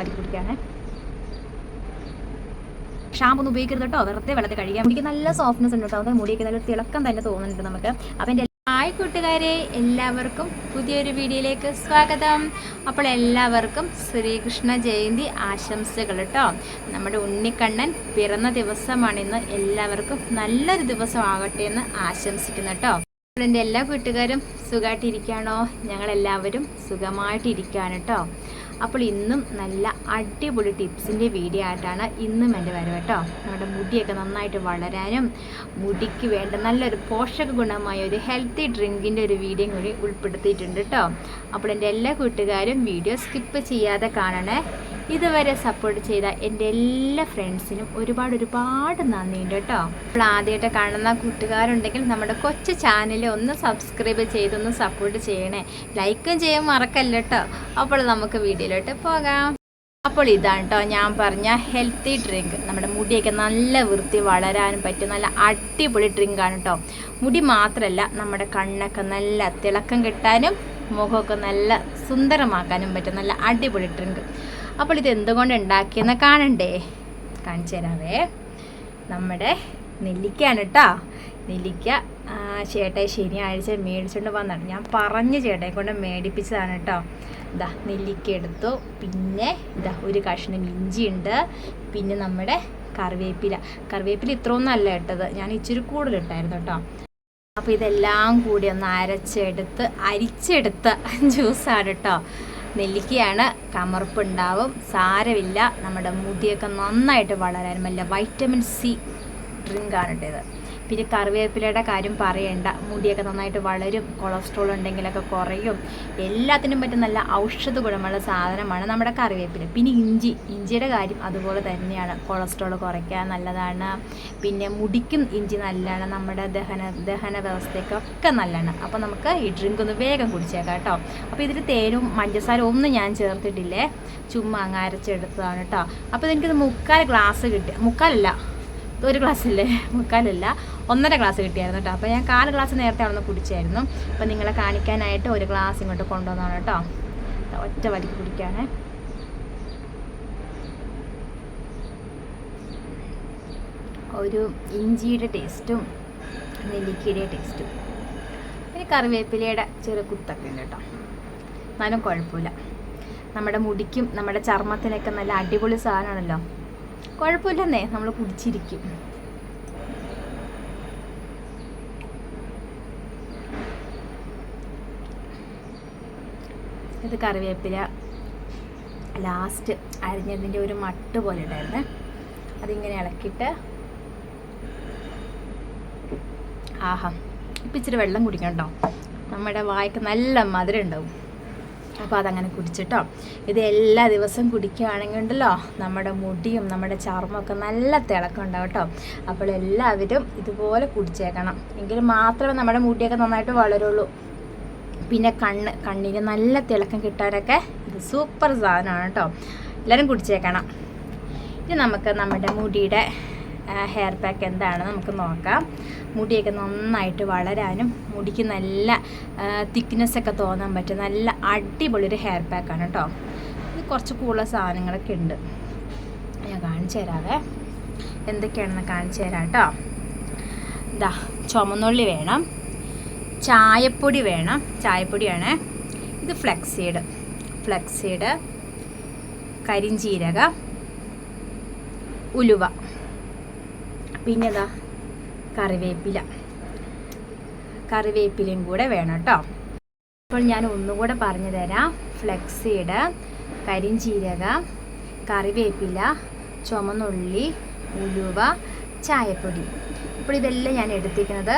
വലിക്ക് കുടിക്കാനേ ഷാമ്പ് ഒന്നും ഉപയോഗിക്കരുത് കേട്ടോ. വെറുതെ വെള്ളത്തിൽ കഴിക്കാം മുടിക്ക് നല്ല സോഫ്റ്റ്നെസ് ഉണ്ട് കേട്ടോ. അത് മുടിയൊക്കെ നല്ല തിളക്കം തന്നെ തോന്നുന്നുണ്ട് നമുക്ക്. അപ്പം എന്റെ ഹായ് കൂട്ടുകാരെ എല്ലാവർക്കും പുതിയൊരു വീഡിയോയിലേക്ക് സ്വാഗതം. അപ്പോൾ എല്ലാവർക്കും ശ്രീകൃഷ്ണ ജയന്തി ആശംസകൾ കേട്ടോ. നമ്മുടെ ഉണ്ണിക്കണ്ണൻ പിറന്ന ദിവസമാണിന്ന് എല്ലാവർക്കും നല്ലൊരു ദിവസമാകട്ടെ എന്ന് ആശംസിക്കുന്നു കേട്ടോ. എന്റെ എല്ലാ കൂട്ടുകാരും സുഖമായിട്ടിരിക്കുകയാണോ? ഞങ്ങളെല്ലാവരും സുഖമായിട്ടിരിക്കുകയാണ് കേട്ടോ. അപ്പോൾ ഇന്നും നല്ല അടിപൊളി ടിപ്സിന്റെ വീഡിയോ ആയിട്ടാണ് ഇന്നും എന്റെ വരവ് കേട്ടോ. നമ്മുടെ മുടിയൊക്കെ നന്നായിട്ട് വളരാനും മുടിക്ക് വേണ്ട നല്ലൊരു പോഷക ഗുണമായ ഒരു ഹെൽത്തി ഡ്രിങ്കിന്റെ ഒരു വീഡിയോ കൂടി ഉൾപ്പെടുത്തിയിട്ടുണ്ട് കേട്ടോ. അപ്പോൾ എന്റെ എല്ലാ കൂട്ടുകാരും വീഡിയോ സ്കിപ്പ് ചെയ്യാതെ കാണണേ. ഇതുവരെ സപ്പോർട്ട് ചെയ്ത എന്റെ എല്ലാ ഫ്രണ്ട്സിനും ഒരുപാട് ഒരുപാട് നന്ദിയുണ്ട് കേട്ടോ. അപ്പോൾ ആദ്യമായിട്ട് കാണുന്ന കൂട്ടുകാരുണ്ടെങ്കിൽ നമ്മുടെ കൊച്ചു ചാനൽ ഒന്ന് സബ്സ്ക്രൈബ് ചെയ്തൊന്ന് സപ്പോർട്ട് ചെയ്യണേ. ലൈക്കും ചെയ്യാൻ മറക്കല്ല കേട്ടോ. അപ്പോൾ നമുക്ക് വീഡിയോയിലോട്ട് പോകാം. അപ്പോൾ ഇതാണ് കേട്ടോ ഞാൻ പറഞ്ഞ ഹെൽത്തി ഡ്രിങ്ക് നമ്മുടെ മുടിയൊക്കെ നല്ല വൃത്തി വളരാനും പറ്റും നല്ല അടിപൊളി ഡ്രിങ്കാണ് കേട്ടോ. മുടി മാത്രമല്ല നമ്മുടെ കണ്ണൊക്കെ നല്ല തിളക്കം കിട്ടാനും മുഖമൊക്കെ നല്ല സുന്ദരമാക്കാനും പറ്റും നല്ല അടിപൊളി ഡ്രിങ്ക് അപ്പോൾ ഇത് എന്തുകൊണ്ട് ഉണ്ടാക്കിയെന്ന് കാണണ്ടേ? കാണിച്ചു തരാവേ. നമ്മുടെ നെല്ലിക്കയാണ് കേട്ടോ. നെല്ലിക്ക ചേട്ടായി ശനിയാഴ്ച മേടിച്ചുകൊണ്ട് വന്നതാണ്. ഞാൻ പറഞ്ഞ് ചേട്ടായി കൊണ്ട് മേടിപ്പിച്ചതാണ് കേട്ടോ. ഇതാ നെല്ലിക്ക എടുത്തു. പിന്നെ ഇതാ ഒരു കഷ്ണം ഇഞ്ചിയുണ്ട് പിന്നെ നമ്മുടെ കറിവേപ്പില. കറിവേപ്പില ഇത്രയൊന്നും അല്ല ഇട്ടത്. ഞാൻ ഇച്ചിരി കൂടുതലിട്ടായിരുന്നു കേട്ടോ. അപ്പോൾ ഇതെല്ലാം കൂടി ഒന്ന് അരച്ചെടുത്ത് അരിച്ചെടുത്ത ജ്യൂസാണ് കേട്ടോ. നെല്ലിക്കയാണ്. കമർപ്പുണ്ടാവും. സാരമില്ല. നമ്മുടെ മുടിയൊക്കെ നന്നായിട്ട് വളരാനും വല്ല വൈറ്റമിൻ സി ഡ്രിങ്കാണ് ഇത് പിന്നെ കറിവേപ്പിലയുടെ കാര്യം പറയണ്ട. മുടിയൊക്കെ നന്നായിട്ട് വളരും കൊളസ്ട്രോൾ ഉണ്ടെങ്കിലൊക്കെ കുറയും. എല്ലാത്തിനും പറ്റും നല്ല ഔഷധ ഗുണമുള്ള സാധനമാണ് നമ്മുടെ കറിവേപ്പില. പിന്നെ ഇഞ്ചി. ഇഞ്ചിയുടെ കാര്യം അതുപോലെ തന്നെയാണ്. കൊളസ്ട്രോൾ കുറയ്ക്കാൻ നല്ലതാണ്. പിന്നെ മുടിക്കും ഇഞ്ചി നല്ലതാണ്. നമ്മുടെ ദഹന ദഹന വ്യവസ്ഥയ്ക്കൊക്കെ നല്ലതാണ്. അപ്പോൾ നമുക്ക് ഈ ഡ്രിങ്ക് ഒന്ന് വേഗം കുടിച്ചേക്കാം കേട്ടോ. അപ്പോൾ ഇതിൽ തേനും പഞ്ചസാര ഒന്നും ഞാൻ ചേർത്തിട്ടില്ലേ? ചുമ്മാ അങ്ങ് അരച്ചെടുത്തതാണ് കേട്ടോ. അപ്പോൾ എനിക്കിത് മുക്കാൽ ഗ്ലാസ് കിട്ടി. മുക്കാലല്ല. ഒരു ഗ്ലാസ് അല്ലേ മുക്കാലല്ല. ഒന്നര ഗ്ലാസ് കിട്ടിയായിരുന്നു കേട്ടോ അപ്പോൾ ഞാൻ കാൽ ഗ്ലാസ് നേരത്തെ അവിടെ നിന്ന് കുടിച്ചായിരുന്നു. അപ്പോൾ നിങ്ങളെ കാണിക്കാനായിട്ട് ഒരു ഗ്ലാസ് ഇങ്ങോട്ട് കൊണ്ടുവന്നാണ് കേട്ടോ ഒറ്റ വലിക്ക് കുടിക്കുകയാണ് ഒരു ഇഞ്ചിയുടെ ടേസ്റ്റും നെല്ലിക്കയുടെ ടേസ്റ്റും. പിന്നെ കറിവേപ്പിലയുടെ ചെറിയ കുത്തൊക്കെ ഉണ്ട് കേട്ടോ എന്നാലും കുഴപ്പമില്ല. നമ്മുടെ മുടിക്കും നമ്മുടെ ചർമ്മത്തിനൊക്കെ നല്ല അടിപൊളി സാധനമാണല്ലോ. കുഴപ്പമില്ലെന്നേ നമ്മൾ കുടിച്ചിരിക്കും. ഇത് കറിവേപ്പില ലാസ്റ്റ് അരിഞ്ഞതിന്റെ ഒരു മട്ട് പോലെ ഉണ്ടായിരുന്നേ. അതിങ്ങനെ ഇളക്കിയിട്ട് ആഹാ ഇപ്പം ഇച്ചിരി വെള്ളം കുടിക്കണം കേട്ടോ നമ്മുടെ വായ്ക്ക് നല്ല മധുരം ഉണ്ടാവും. അപ്പോൾ അതങ്ങനെ കുടിച്ചിട്ടോ. ഇത് എല്ലാ ദിവസവും കുടിക്കുകയാണെങ്കിൽ ഉണ്ടല്ലോ നമ്മുടെ മുടിയും നമ്മുടെ ചർമ്മമൊക്കെ നല്ല തിളക്കം ഉണ്ടാവും കേട്ടോ. അപ്പോൾ എല്ലാവരും ഇതുപോലെ കുടിച്ചേക്കണം. എങ്കിൽ മാത്രമേ നമ്മുടെ മുടിയൊക്കെ നന്നായിട്ട് വളരുള്ളൂ. പിന്നെ കണ്ണ് കണ്ണിന് നല്ല തിളക്കം കിട്ടാനൊക്കെ ഇത് സൂപ്പർ സാധനമാണ് കേട്ടോ. എല്ലാവരും കുടിച്ചേക്കണം. ഇനി നമുക്ക് നമ്മുടെ മുടിയുടെ ഹെയർ പാക്ക് എന്താണെന്ന് നമുക്ക് നോക്കാം. മുടിയൊക്കെ നന്നായിട്ട് വളരാനും മുടിക്ക് നല്ല തിക്നെസ് ഒക്കെ തോന്നാൻ പറ്റും. നല്ല അടിപൊളി ഒരു ഹെയർ പാക്കാണ് കേട്ടോ ഇത് കുറച്ച് കൂടുതൽ സാധനങ്ങളൊക്കെ ഉണ്ട്. ഞാൻ കാണിച്ചു തരാവേ. എന്തൊക്കെയാണെന്ന് കാണിച്ചു തരാം കേട്ടോ ഇതാ ചുമന്നുള്ളി വേണം. ചായപ്പൊടി വേണം. ചായപ്പൊടിയാണ്. ഇത് ഫ്ലെക്സീഡ് ഫ്ലെക്സീഡ് കരിഞ്ചീരക ഉലുവ. പിന്നെ കറിവേപ്പില. കറിവേപ്പിലയും കൂടെ വേണം കേട്ടോ അപ്പോൾ ഞാൻ ഒന്നുകൂടെ പറഞ്ഞു തരാം. ഫ്ലെക്സീഡ് കരിഞ്ചീരക കറിവേപ്പില ചുമന്നുള്ളി ഉലുവ ചായപ്പൊടി. ഇപ്പോൾ ഇതെല്ലാം ഞാൻ എടുത്തിരിക്കുന്നത്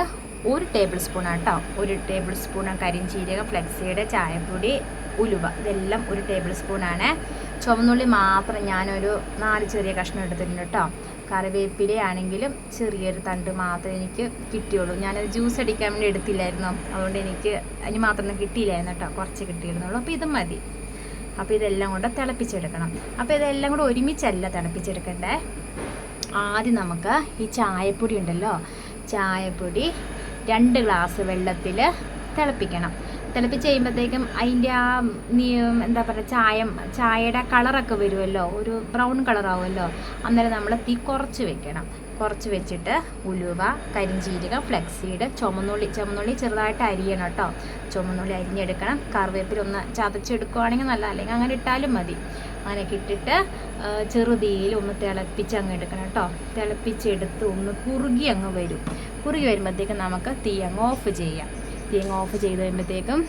ഒരു ടേബിൾ സ്പൂണാണ് കേട്ടോ ഒരു ടേബിൾ സ്പൂൺ കരിഞ്ചീരകം ഫ്ലെക്സിയുടെ ചായപ്പൊടി ഉലുവ. ഇതെല്ലാം ഒരു ടേബിൾ സ്പൂണാണ് ചുവന്നുള്ളി മാത്രം ഞാനൊരു നാല് ചെറിയ കഷ്ണം എടുത്തിട്ടുണ്ട് കേട്ടോ കറിവേപ്പിലയാണെങ്കിലും ചെറിയൊരു തണ്ട് മാത്രം എനിക്ക് കിട്ടിയുള്ളൂ. ഞാനത് ജ്യൂസ് അടിക്കാൻ വേണ്ടി എടുത്തില്ലായിരുന്നു. അതുകൊണ്ട് എനിക്ക് അതിന് മാത്രം കിട്ടിയില്ലായിരുന്നു കേട്ടോ കുറച്ച് കിട്ടിയിരുന്നുള്ളൂ. അപ്പോൾ ഇത് മതി. അപ്പോൾ ഇതെല്ലാം കൂടെ തിളപ്പിച്ചെടുക്കണം. അപ്പോൾ ഇതെല്ലാം കൂടെ ഒരുമിച്ചല്ല തിളപ്പിച്ചെടുക്കണ്ടേ? ആദ്യം നമുക്ക് ഈ ചായപ്പൊടി ഉണ്ടല്ലോ? ചായപ്പൊടി രണ്ട് ഗ്ലാസ് വെള്ളത്തിൽ തിളപ്പിക്കണം. തിളപ്പിച്ച് കഴിയുമ്പോഴത്തേക്കും അതിന്റെ ആ എന്താ പറയുക ചായം ചായയുടെ കളറൊക്കെ വരുമല്ലോ ഒരു ബ്രൗൺ കളറാവുമല്ലോ അന്നേരം നമ്മൾ തീ കുറച്ച് വെക്കണം. കുറച്ച് വെച്ചിട്ട് ഉലുവ കരിഞ്ചീരകം ഫ്ലെക്സീഡ് ചുമന്നുള്ളി ചുമന്നുള്ളി ചെറുതായിട്ട് അരിയണം കേട്ടോ. ചുമന്നുള്ളി അരിഞ്ഞെടുക്കണം. കറിവേപ്പില ഒന്ന് ചതച്ചെടുക്കുവാണെങ്കിൽ നല്ല അല്ലെങ്കിൽ അങ്ങനെ ഇട്ടാലും മതി. അങ്ങനെയൊക്കെ ഇട്ടിട്ട് ചെറുതീയിൽ ഒന്ന് തിളപ്പിച്ച് അങ്ങ് എടുക്കണം കേട്ടോ. തിളപ്പിച്ചെടുത്ത് ഒന്ന് കുറുകി അങ്ങ് വരും. കുറുകി വരുമ്പോഴത്തേക്കും നമുക്ക് തീ അങ്ങ് ഓഫ് ചെയ്യാം. തീ ഓഫ് ചെയ്ത് കഴിയുമ്പോഴത്തേക്കും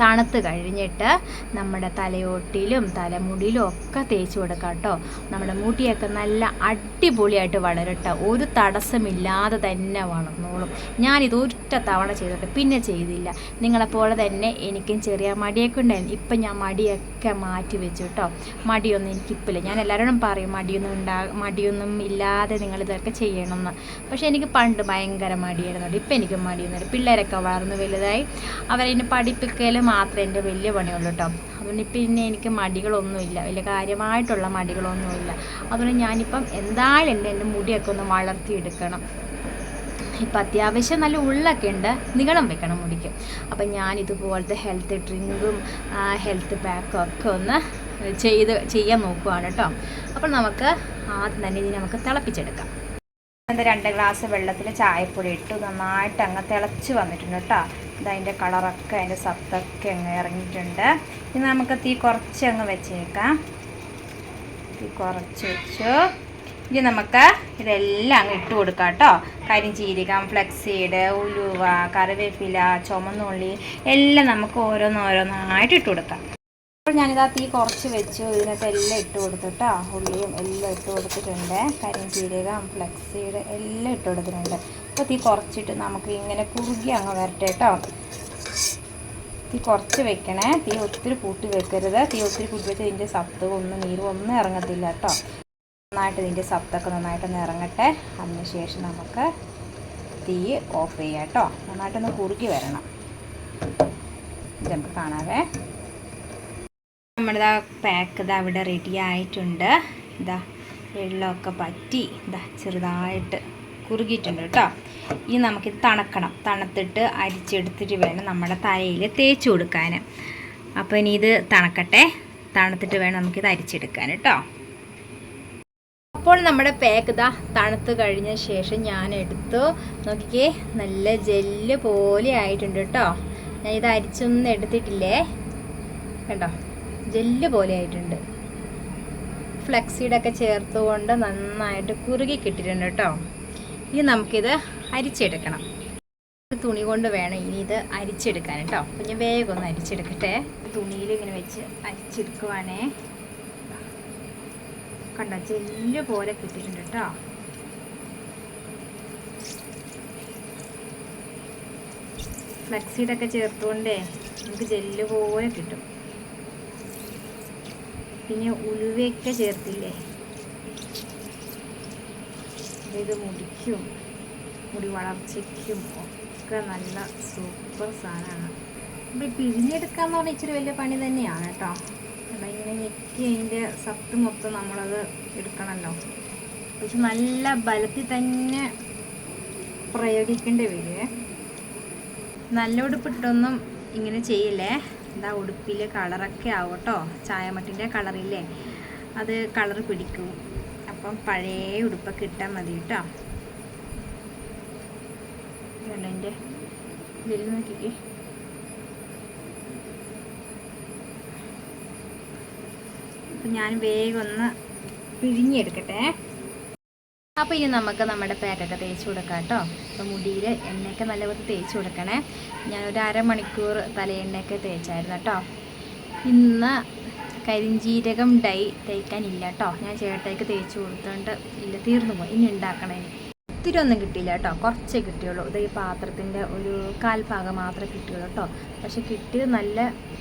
തണുത്ത് കഴിഞ്ഞിട്ട് നമ്മുടെ തലയോട്ടിലും തലമുടിയിലും ഒക്കെ തേച്ച് കൊടുക്കാം കേട്ടോ. നമ്മുടെ മുടിയൊക്കെ നല്ല അടിപൊളിയായിട്ട് വളരട്ടെ. ഒരു തടസ്സമില്ലാതെ തന്നെ വളർന്നോളും. ഞാനിത് ഒറ്റ തവണ ചെയ്തിട്ട് പിന്നെ ചെയ്തില്ല. നിങ്ങളെപ്പോലെ തന്നെ എനിക്കും ചെറിയ മടിയൊക്കെ ഉണ്ടായിരുന്നു. ഇപ്പം ഞാൻ മടിയൊക്കെ മാറ്റി വെച്ചു കേട്ടോ. മടിയൊന്നും എനിക്കിപ്പില്ല. ഞാൻ എല്ലാവരോടും പറയും മടിയൊന്നും ഉണ്ടാ മടിയൊന്നും ഇല്ലാതെ നിങ്ങൾ ഇതൊക്കെ ചെയ്യണമെന്ന്. പക്ഷേ എനിക്ക് പണ്ട് ഭയങ്കര മടിയായിരുന്നു ഇപ്പം എനിക്ക് മടിയൊന്നുമില്ല. പിള്ളേരൊക്കെ വളർന്ന് വലുതായി. അവരെ പഠിപ്പിക്കൽ മാത്രമേ എന്റെ വലിയ പണിയുള്ളൂ കേട്ടോ. അതുകൊണ്ട് പിന്നെ എനിക്ക് മടികളൊന്നുമില്ല. വലിയ കാര്യമായിട്ടുള്ള മടികളൊന്നുമില്ല. അതുകൊണ്ട് ഞാനിപ്പം എന്തായാലും എന്റെ എന്റെ മുടിയൊക്കെ ഒന്ന് വളർത്തിയെടുക്കണം. ഇപ്പം അത്യാവശ്യം നല്ല ഉള്ളൊക്കെ ഉണ്ട്. നീളം വെക്കണം മുടിക്ക്. അപ്പം ഞാൻ ഇതുപോലത്തെ ഹെൽത്ത് ഡ്രിങ്കും ഹെൽത്ത് പാക്കും ഒക്കെ ഒന്ന് ചെയ്ത് ചെയ്യാൻ നോക്കുവാണ് കേട്ടോ. അപ്പം നമുക്ക് ആദ്യം തന്നെ ഇതിനെ നമുക്ക് തിളപ്പിച്ചെടുക്കാം. രണ്ട് ഗ്ലാസ് വെള്ളത്തിൽ ചായപ്പൊടി ഇട്ടു. നന്നായിട്ട് അങ്ങ് തിളച്ച് വന്നിട്ടുണ്ട് കേട്ടോ. ഇതതിന്റെ കളറൊക്കെ അതിന്റെ സത്തൊക്കെ അങ്ങ് ഇറങ്ങിയിട്ടുണ്ട്. ഇനി നമുക്ക് തീ കുറച്ച് അങ്ങ് വെച്ചേക്കാം. തീ കുറച്ച് വെച്ചു. ഇനി നമുക്ക് ഇതെല്ലാം അങ്ങ് ഇട്ട് കൊടുക്കാം കേട്ടോ. കരിഞ്ചീരകം ഫ്ലെക്സീഡ് ഉലുവ കറിവേപ്പില ചുമന്നുള്ളി എല്ലാം നമുക്ക് ഓരോന്നോരോന്നായിട്ട് ഇട്ട് കൊടുക്കാം. അപ്പോൾ ഞാനിതാ തീ കുറച്ച് വെച്ചു. ഇതിനകത്ത് എല്ലാം ഇട്ട് കൊടുത്തിട്ടോ ഉള്ളിയും എല്ലാം ഇട്ട് കൊടുത്തിട്ടുണ്ട്. കരിഞ്ചീരകം ഫ്ലക്സീഡ് എല്ലാം ഇട്ട് കൊടുത്തിട്ടുണ്ട്. അപ്പോൾ തീ കുറച്ചിട്ട് നമുക്ക് ഇങ്ങനെ കുറുകി അങ്ങ് വരട്ടെ കേട്ടോ തീ കുറച്ച് വെക്കണേ. തീ ഒത്തിരി കൂട്ടി വെക്കരുത്. തീ ഒത്തിരി കൂട്ടി വെച്ചാൽ ഇതിന്റെ സത്ത് ഒന്നും നീരും ഒന്നും ഇറങ്ങത്തില്ല കേട്ടോ നന്നായിട്ട് ഇതിന്റെ സത്തൊക്കെ നന്നായിട്ടൊന്ന് ഇറങ്ങട്ടെ. അതിനുശേഷം നമുക്ക് തീ ഓഫ് ചെയ്യാം കേട്ടോ നന്നായിട്ടൊന്ന് കുറുകി വരണം. ഇത് നമുക്ക് കാണാവേ. നമ്മുടെ ഇതാ പാക്ക് ഇതാ ഇവിടെ റെഡി ആയിട്ടുണ്ട്. ഇതാ വെള്ളമൊക്കെ പറ്റി ഇതാ ചെറുതായിട്ട് കുറുകിയിട്ടുണ്ട് കേട്ടോ. ഇനി നമുക്കിത് തണുക്കണം. തണുത്തിട്ട് അരിച്ചെടുത്തിട്ട് വേണം നമ്മുടെ തലയിൽ തേച്ച് കൊടുക്കാൻ അപ്പോൾ ഇനി ഇത് തണുക്കട്ടെ. തണുത്തിട്ട് വേണം നമുക്കിത് അരിച്ചെടുക്കാൻ കേട്ടോ. അപ്പോൾ നമ്മുടെ പാക്ക് ഇതാ തണുത്ത് കഴിഞ്ഞ ശേഷം ഞാൻ എടുത്തു. നോക്കിക്കേ നല്ല ജെല്ല് പോലെ ആയിട്ടുണ്ട് കേട്ടോ. ഞാൻ ഇത് അരിച്ചൊന്നും എടുത്തിട്ടില്ലേ? കണ്ടോ? ജെല്ല് പോലെ ആയിട്ടുണ്ട്. ഫ്ലെക്സീഡൊക്കെ ചേർത്തുകൊണ്ട് നന്നായിട്ട് കുറുകി കിട്ടിയിട്ടുണ്ട് കേട്ടോ. ഇനി നമുക്കിത് അരിച്ചെടുക്കണം. തുണി കൊണ്ട് വേണം ഇനി ഇത് അരിച്ചെടുക്കാൻ കേട്ടോ. അപ്പം ഞാൻ വേഗം ഒന്ന് അരിച്ചെടുക്കട്ടെ. തുണിയിൽ ഇങ്ങനെ വെച്ച് അരിച്ചെടുക്കുവാണേ. കണ്ടോ ജെല്ല് പോലെ കിട്ടിയിട്ടുണ്ട് കേട്ടോ. ഫ്ലെക്സീഡൊക്കെ ചേർത്തുകൊണ്ടേ നമുക്ക് ജെല്ല് പോലെ കിട്ടും. പിന്നെ ഉലുവയൊക്കെ ചേർത്തില്ലേ? ഇത് മുടിക്കും മുടി വളർച്ചയ്ക്കും ഒക്കെ നല്ല സൂപ്പർ സാധനമാണ്. അപ്പോൾ പിഴിഞ്ഞെടുക്കാന്ന് പറഞ്ഞാൽ ഇച്ചിരി വലിയ പണി തന്നെയാണ് കേട്ടോ. അപ്പം ഇങ്ങനെ ഞെക്കി അതിന്റെ സത്ത് മൊത്തം നമ്മളത് എടുക്കണമല്ലോ പക്ഷെ നല്ല ബലത്തിൽ തന്നെ പ്രയോഗിക്കേണ്ടി വരുമേ നല്ല ഉടുപ്പിട്ടൊന്നും ഇങ്ങനെ ചെയ്യില്ലേ? എന്താ ഉടുപ്പിൽ കളറൊക്കെ ആവും കേട്ടോ ചായമട്ടിന്റെ കളറില്ലേ? അത് കളർ പിടിക്കും. അപ്പം പഴയ ഉടുപ്പൊക്കെ ഇട്ടാൽ മതി കേട്ടോ. എന്റെ ഇതിൽ നോക്കിക്കേ. അപ്പം ഞാൻ വേഗം ഒന്ന് പിഴിഞ്ഞെടുക്കട്ടെ. അപ്പോൾ ഇനി നമുക്ക് നമ്മുടെ പേരൊക്കെ തേച്ച് കൊടുക്കാം കേട്ടോ. അപ്പോൾ മുടിയിൽ എണ്ണയൊക്കെ നല്ലപോലെ തേച്ച് കൊടുക്കണേ. ഞാനൊരു അരമണിക്കൂർ തലയെണ്ണയൊക്കെ തേച്ചായിരുന്നു കേട്ടോ. ഇന്ന് കരിഞ്ചീരകം ഡൈ തേക്കാനില്ല കേട്ടോ. ഞാൻ ചേട്ടയ്ക്ക് തേച്ച് കൊടുത്തോണ്ട് ഇല്ല തീർന്നു പോയി. ഇനി ഉണ്ടാക്കണേ. ഒത്തിരി ഒന്നും കിട്ടിയില്ല കേട്ടോ. കുറച്ചേ കിട്ടിയുള്ളൂ. ഇത് ഈ പാത്രത്തിന്റെ ഒരു കാൽഭാഗം മാത്രമേ കിട്ടിയുള്ളൂ കേട്ടോ. പക്ഷെ കിട്ടിയത് നല്ല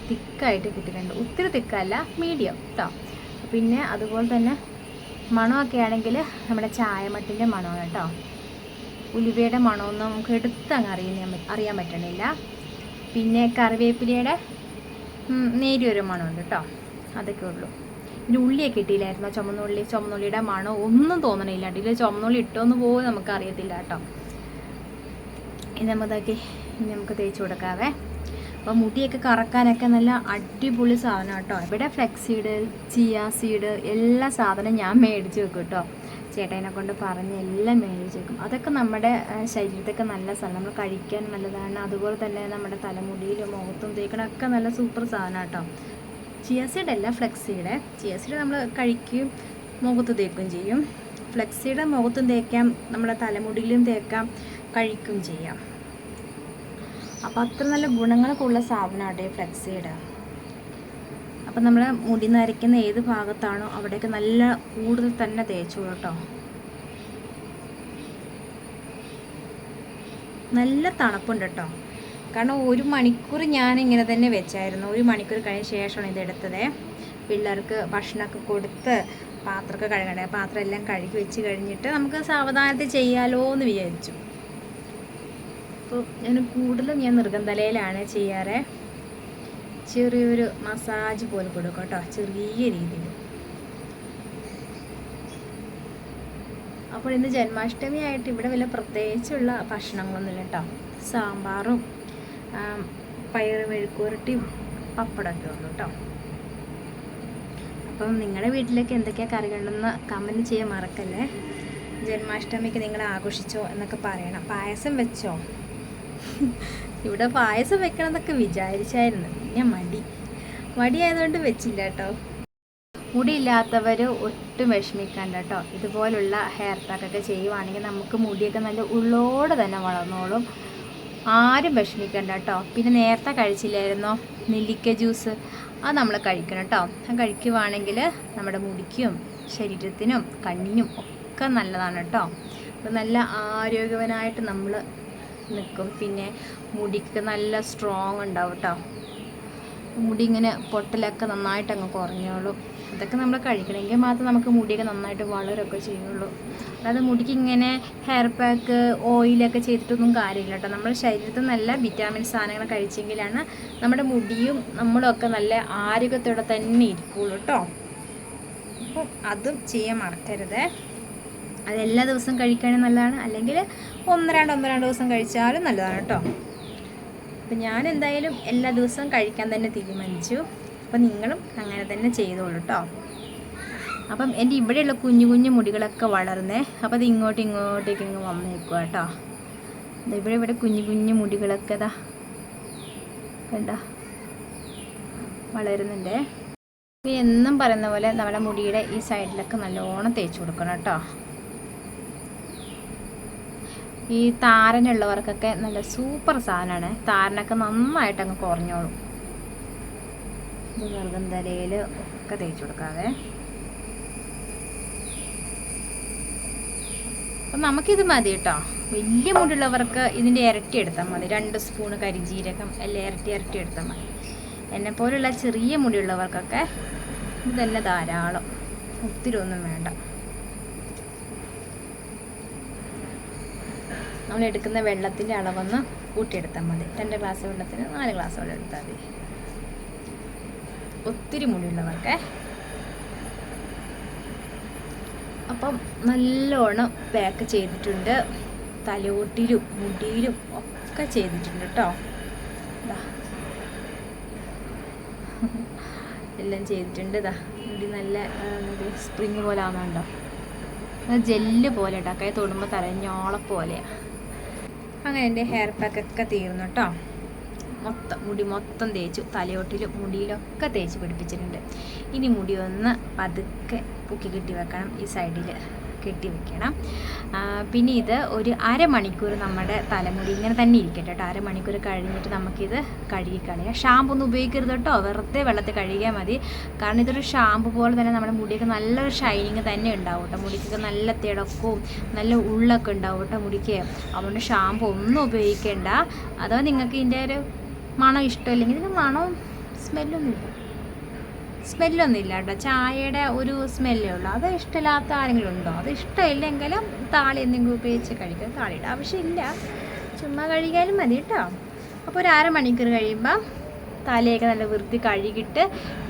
തിക്കായിട്ട് കിട്ടിയിട്ടുണ്ട്. ഒത്തിരി തിക്കല്ല മീഡിയം കേട്ടോ. പിന്നെ അതുപോലെ തന്നെ മണമൊക്കെ ആണെങ്കിൽ നമ്മുടെ ചായമട്ടിന്റെ മണമാണ് കേട്ടോ. ഉലുവയുടെ മണമൊന്നും നമുക്ക് എടുത്തങ്ങ് അറിയാൻ അറിയാൻ പറ്റണില്ല. പിന്നെ കറിവേപ്പിലയുടെ നേരിയൊരു മണമുണ്ട് കേട്ടോ. അതൊക്കെ ഉള്ളൂ. പിന്നെ ഉള്ളിയൊക്കെ ഇട്ടില്ലായിരുന്നു ചുമന്നുള്ളി ചുമന്നുള്ളിയുടെ മണം ഒന്നും തോന്നണില്ല. ഇതിൽ ചുമന്നുള്ളി ഇട്ടോന്ന് പോലും നമുക്ക് അറിയത്തില്ല കേട്ടോ. ഇനി നമ്മതാക്കി ഇനി നമുക്ക് തേച്ച് കൊടുക്കാവേ. അപ്പോൾ മുടിയൊക്കെ കറക്കാനൊക്കെ നല്ല അടിപൊളി സാധനം കേട്ടോ ഇവിടെ ഫ്ലെക്സീഡ് ചിയ സീഡ് എല്ലാ സാധനവും ഞാൻ മേടിച്ച് വെക്കും കേട്ടോ. ചേട്ടനെ കൊണ്ട് പറഞ്ഞ് എല്ലാം മേടിച്ച് വെക്കും. അതൊക്കെ നമ്മുടെ ശരീരത്തൊക്കെ നല്ല സാധനം. നമ്മൾ കഴിക്കാൻ നല്ലതാണ്. അതുപോലെ തന്നെ നമ്മുടെ തലമുടിയിലും മുഖത്തും തേക്കണമൊക്കെ നല്ല സൂപ്പർ സാധനം കേട്ടോ ചിയ സീഡ് അല്ല ഫ്ലെക്സീഡ്. ചിയ സീഡ് നമ്മൾ കഴിക്കുകയും മുഖത്ത് തേക്കുകയും ചെയ്യും. ഫ്ലെക്സിയുടെ മുഖത്തും തേക്കാം നമ്മുടെ തലമുടിയിലും തേക്കാം കഴിക്കുകയും ചെയ്യാം. അപ്പോൾ അത്ര നല്ല ഗുണങ്ങളൊക്കെ ഉള്ള സാധനമാണ് ഈ ഫ്ലെക്സിയുടെ. അപ്പം നമ്മൾ മുടി നരയ്ക്കുന്ന ഏത് ഭാഗത്താണോ അവിടെയൊക്കെ നല്ല കൂടുതൽ തന്നെ തേച്ചു കേട്ടോ. നല്ല തണുപ്പുണ്ട് കേട്ടോ. കാരണം ഒരു മണിക്കൂർ ഞാൻ ഇങ്ങനെ തന്നെ വെച്ചായിരുന്നു. ഒരു മണിക്കൂർ കഴിഞ്ഞ ശേഷമാണ് ഇത് എടുത്തത്. പിള്ളേർക്ക് ഭക്ഷണമൊക്കെ കൊടുത്ത് പാത്രമൊക്കെ കഴുകണേ. പാത്രം എല്ലാം കഴുകി വെച്ച് കഴിഞ്ഞിട്ട് നമുക്ക് സാവധാനത്തിൽ ചെയ്യാലോ എന്ന് വിചാരിച്ചു. അപ്പോൾ ഞാൻ കൂടുതലും ഞാൻ നിർഗന്ധലയിലാണ് ചെയ്യാറ്. ചെറിയൊരു മസാജ് പോലെ കൊടുക്കും കേട്ടോ ചെറിയ രീതിയിൽ. അപ്പോൾ ഇന്ന് ജന്മാഷ്ടമി ആയിട്ട് ഇവിടെ വല്ല പ്രത്യേകിച്ചുള്ള ഭക്ഷണങ്ങളൊന്നുമില്ല കേട്ടോ. സാമ്പാറും പയറ് മെഴുക്കുരട്ടിയും പപ്പടമൊക്കെ ഉള്ളു കേട്ടോ. അപ്പം നിങ്ങളുടെ വീട്ടിലേക്ക് എന്തൊക്കെയാണ് കറികളെന്ന് കമന്റ് ചെയ്യാൻ മറക്കല്ലേ. ജന്മാഷ്ടമിക്ക് നിങ്ങൾ ആഘോഷിച്ചോ എന്നൊക്കെ പറയണം. പായസം വെച്ചോ? ഇവിടെ പായസം വെക്കണം എന്നൊക്കെ വിചാരിച്ചായിരുന്നു. പിന്നെ മടി. മടി ആയതുകൊണ്ട് വെച്ചില്ല കേട്ടോ. മുടിയില്ലാത്തവർ ഒട്ടും വിഷമിക്കണ്ട കേട്ടോ. ഇതുപോലുള്ള ഹെയർ പാക്കൊക്കെ ചെയ്യുവാണെങ്കിൽ നമുക്ക് മുടിയൊക്കെ നല്ല ഉള്ളോടെ തന്നെ വളർന്നോളും. ആരും വിഷമിക്കണ്ട കേട്ടോ. പിന്നെ നേരത്തെ കഴിച്ചില്ലായിരുന്നോ? നെല്ലിക്ക ജ്യൂസ്. അത് നമ്മൾ കഴിക്കണം കേട്ടോ. അത് കഴിക്കുവാണെങ്കിൽ നമ്മുടെ മുടിക്കും ശരീരത്തിനും കണ്ണിനും ഒക്കെ നല്ലതാണ് കേട്ടോ. അപ്പോൾ നല്ല ആരോഗ്യവനായിട്ട് നമ്മൾ നിൽക്കും പിന്നെ മുടിക്ക് നല്ല സ്ട്രോങ് ഉണ്ടാവും കേട്ടോ മുടി ഇങ്ങനെ പൊട്ടലൊക്കെ നന്നായിട്ട് അങ്ങ് കുറഞ്ഞോളൂ. അതൊക്കെ നമ്മൾ കഴിക്കണമെങ്കിൽ മാത്രം നമുക്ക് മുടിയൊക്കെ നന്നായിട്ട് വളരൊക്കെ ചെയ്യുള്ളൂ. അതായത് മുടിക്ക് ഇങ്ങനെ ഹെയർ പാക്ക് ഓയിലൊക്കെ ചെയ്തിട്ടൊന്നും കാര്യമില്ല കേട്ടോ നമ്മുടെ ശരീരത്തിൽ നല്ല വിറ്റാമിൻ സാധനങ്ങൾ കഴിച്ചെങ്കിലാണ് നമ്മുടെ മുടിയും നമ്മളൊക്കെ നല്ല ആരോഗ്യത്തോടെ തന്നെ ഇരിക്കുള്ളൂ കേട്ടോ അപ്പം അതും ചെയ്യാൻ മറക്കരുത്. അത് എല്ലാ ദിവസവും കഴിക്കുകയാണെങ്കിൽ നല്ലതാണ്. അല്ലെങ്കിൽ ഒന്ന് രണ്ട് ഒന്ന് രണ്ട് ദിവസം കഴിച്ചാലും നല്ലതാണ് കേട്ടോ. അപ്പം ഞാൻ എന്തായാലും എല്ലാ ദിവസവും കഴിക്കാൻ തന്നെ തീരുമാനിച്ചു. അപ്പം നിങ്ങളും അങ്ങനെ തന്നെ ചെയ്തോളൂ കേട്ടോ. അപ്പം എന്റെ ഇവിടെയുള്ള കുഞ്ഞു കുഞ്ഞു മുടികളൊക്കെ വളർന്നേ. അപ്പോൾ അത് ഇങ്ങോട്ട് ഇങ്ങോട്ടേക്ക് ഇങ്ങ് വന്നേക്കുക കേട്ടോ. ഇവിടെ ഇവിടെ കുഞ്ഞു കുഞ്ഞു മുടികളൊക്കെ ഇതാ കണ്ട വളരുന്നുണ്ടേ. എന്നും പറയുന്ന പോലെ നമ്മുടെ മുടിയുടെ ഈ സൈഡിലൊക്കെ നല്ലോണം തേച്ച് കൊടുക്കണം കേട്ടോ. ഈ താരനുള്ളവർക്കൊക്കെ നല്ല സൂപ്പർ സാധനമാണ്. താരനൊക്കെ നന്നായിട്ട് അങ്ങ് കുറഞ്ഞോളും. ഇത് നിർഗന്ധലയിൽ ഒക്കെ തേച്ച് കൊടുക്കാതെ അപ്പം നമുക്കിത് മതി കേട്ടോ. വലിയ മുടിയുള്ളവർക്ക് ഇതിന്റെ ഇരട്ടി എടുത്താൽ മതി. രണ്ട് സ്പൂണ് കരിജീരകം എല്ലാം ഇരട്ടി ഇരട്ടി എടുത്താൽ മതി. എന്നെ പോലുള്ള ചെറിയ മുടിയുള്ളവർക്കൊക്കെ ഇതെല്ലാം ധാരാളം. ഒത്തിരി ഒന്നും വേണ്ട. നമ്മൾ എടുക്കുന്ന വെള്ളത്തിന്റെ അളവൊന്ന് കൂട്ടിയെടുത്താൽ മതി. രണ്ട് ഗ്ലാസ് വെള്ളത്തിന് നാല് ഗ്ലാസ് വെള്ളം എടുത്താൽ മതി. ഒത്തിരി മുടിയുള്ളവർക്ക്. അപ്പം നല്ലോണം പാക്ക് ചെയ്തിട്ടുണ്ട്. തലയോട്ടിലും മുടിയിലും ഒക്കെ ചെയ്തിട്ടുണ്ട് കേട്ടോ. എല്ലാം ചെയ്തിട്ടുണ്ട്. ഇതാ മുടി നല്ല സ്പ്രിങ് പോലെ ആവുന്നുണ്ടോ ജെല്ല് പോലെ കേട്ടോ കൈ തൊടുമ്പോൾ തലഞ്ഞോളം പോലെയാണ് അങ്ങനെ എന്റെ ഹെയർ പാക്കൊക്കെ തീർന്നു കേട്ടോ മൊത്തം മുടി മൊത്തം തേച്ചു. തലയോട്ടിലും മുടിയിലൊക്കെ തേച്ച് പിടിപ്പിച്ചിട്ടുണ്ട്. ഇനി മുടി ഒന്ന് പതുക്കെ പൊക്കി കെട്ടി വെക്കണം ഈ സൈഡിൽ കെട്ടി വെക്കണം പിന്നെ ഇത് ഒരു അരമണിക്കൂർ നമ്മുടെ തലമുടി ഇങ്ങനെ തന്നെ ഇരിക്കട്ടെ കേട്ടോ. അരമണിക്കൂർ കഴിഞ്ഞിട്ട് നമുക്കിത് കഴുകിക്കളയാം ഷാമ്പു ഒന്നും ഉപയോഗിക്കരുത് കേട്ടോ. വെറുതെ വെള്ളത്തിൽ കഴുകിയാൽ മതി. കാരണം ഇതൊരു ഷാമ്പു പോലെ തന്നെ നമ്മുടെ മുടിയൊക്കെ നല്ലൊരു ഷൈനിങ് തന്നെ ഉണ്ടാവും കേട്ടോ. മുടിക്കൊക്കെ നല്ല തിളക്കവും നല്ല ഉള്ളൊക്കെ ഉണ്ടാവും കേട്ടോ മുടിക്ക്. അതുകൊണ്ട് ഷാമ്പു ഒന്നും ഉപയോഗിക്കേണ്ട. അഥവാ നിങ്ങൾക്ക് ഇതിന്റെ ഒരു മണം ഇഷ്ടമല്ലെങ്കിൽ ഇതിന് മണവും സ്മെല്ലൊന്നുമില്ല സ്മെല്ലൊന്നും ഇല്ല കേട്ടോ. ചായയുടെ ഒരു സ്മെല്ലേ ഉള്ളൂ. അത് ഇഷ്ടമില്ലാത്ത ആരെങ്കിലും ഉണ്ടോ? അത് ഇഷ്ടമില്ലെങ്കിലും താളി എന്തെങ്കിലും ഉപയോഗിച്ച് കഴിക്കുക. താളിയുടെ ആവശ്യമില്ല. ചുമ്മാ കഴുകിയാലും മതി കേട്ടോ. അപ്പോൾ ഒരു അരമണിക്കൂർ കഴിയുമ്പം തലയൊക്കെ നല്ല വൃത്തി കഴുകിയിട്ട്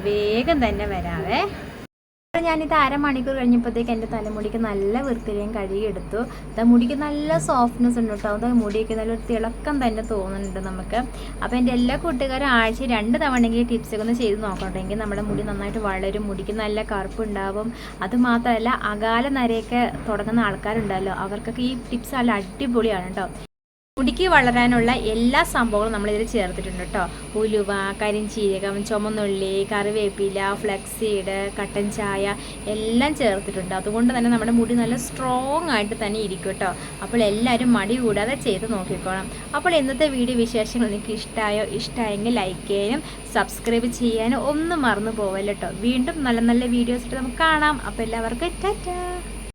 വേഗം തന്നെ വരാവേ. ഞാനിത് അരമണിക്കൂർ കഴിഞ്ഞപ്പോഴത്തേക്ക് എന്റെ തലമുടിക്ക് നല്ല വൃത്തിയിലും കഴുകിയെടുത്തു. അത് മുടിക്ക് നല്ല സോഫ്റ്റ്നെസ് ഉണ്ട് കേട്ടോ. അത് മുടിക്ക് നല്ലൊരു തിളക്കം തന്നെ തോന്നുന്നുണ്ട് നമുക്ക്. അപ്പോൾ എന്റെ എല്ലാ കൂട്ടുകാരും ആഴ്ച രണ്ട് തവണയെങ്കിൽ ടിപ്സൊക്കെ ഒന്ന് ചെയ്ത് നോക്കണമെങ്കിൽ നമ്മുടെ മുടി നന്നായിട്ട് വളരും മുടിക്ക് നല്ല കറുപ്പ് ഉണ്ടാവും അതുമാത്രമല്ല അകാല നരയൊക്കെ തുടങ്ങുന്ന ആൾക്കാരുണ്ടല്ലോ അവർക്കൊക്കെ ഈ ടിപ്സ് നല്ല അടിപൊളിയാണ് കേട്ടോ. മുടിക്ക് വളരാനുള്ള എല്ലാ സംഭവങ്ങളും നമ്മളിതിൽ ചേർത്തിട്ടുണ്ട് കേട്ടോ ഉലുവ കരിഞ്ചീരകം ചുമന്നുള്ളി കറിവേപ്പില ഫ്ലെക്സീഡ് കട്ടൻ ചായ എല്ലാം ചേർത്തിട്ടുണ്ട്. അതുകൊണ്ട് തന്നെ നമ്മുടെ മുടി നല്ല സ്ട്രോങ് ആയിട്ട് തന്നെ ഇരിക്കും കേട്ടോ അപ്പോൾ എല്ലാവരും മടി കൂടാതെ ചെയ്ത് നോക്കിക്കോണം. അപ്പോൾ ഇന്നത്തെ വീഡിയോ വിശേഷങ്ങൾ നിങ്ങൾക്ക് ഇഷ്ടമായോ ഇഷ്ടമായെങ്കിൽ ലൈക്ക് ചെയ്യാനും സബ്സ്ക്രൈബ് ചെയ്യാനും ഒന്നും മറന്നു പോവല്ലോ കേട്ടോ വീണ്ടും നല്ല നല്ല വീഡിയോസ് നമുക്ക് കാണാം. അപ്പോൾ എല്ലാവർക്കും ടാറ്റാ!